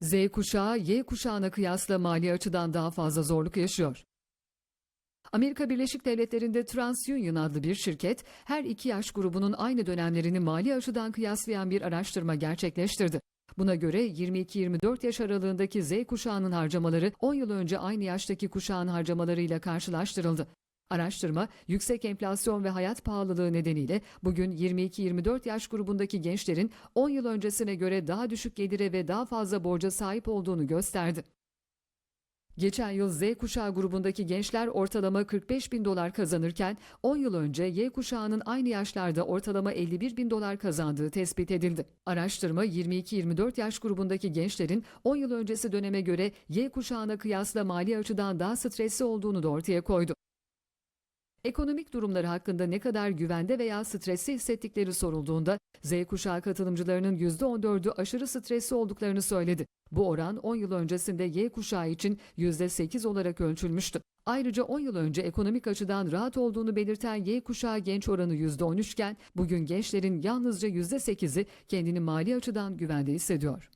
Z kuşağı Y kuşağına kıyasla mali açıdan daha fazla zorluk yaşıyor. Amerika Birleşik Devletleri'nde TransUnion adlı bir şirket, her iki yaş grubunun aynı dönemlerini mali açıdan kıyaslayan bir araştırma gerçekleştirdi. Buna göre 22-24 yaş aralığındaki Z kuşağının harcamaları 10 yıl önce aynı yaştaki kuşağın harcamalarıyla karşılaştırıldı. Araştırma, yüksek enflasyon ve hayat pahalılığı nedeniyle bugün 22-24 yaş grubundaki gençlerin 10 yıl öncesine göre daha düşük gelire ve daha fazla borca sahip olduğunu gösterdi. Geçen yıl Z kuşağı grubundaki gençler ortalama 45 bin dolar kazanırken 10 yıl önce Y kuşağının aynı yaşlarda ortalama 51 bin dolar kazandığı tespit edildi. Araştırma 22-24 yaş grubundaki gençlerin 10 yıl öncesi döneme göre Y kuşağına kıyasla mali açıdan daha stresli olduğunu da ortaya koydu. Ekonomik durumları hakkında ne kadar güvende veya stresli hissettikleri sorulduğunda Z kuşağı katılımcılarının %14'ü aşırı stresli olduklarını söyledi. Bu oran 10 yıl öncesinde Y kuşağı için %8 olarak ölçülmüştü. Ayrıca 10 yıl önce ekonomik açıdan rahat olduğunu belirten Y kuşağı genç oranı %13 iken bugün gençlerin yalnızca %8'i kendini mali açıdan güvende hissediyor.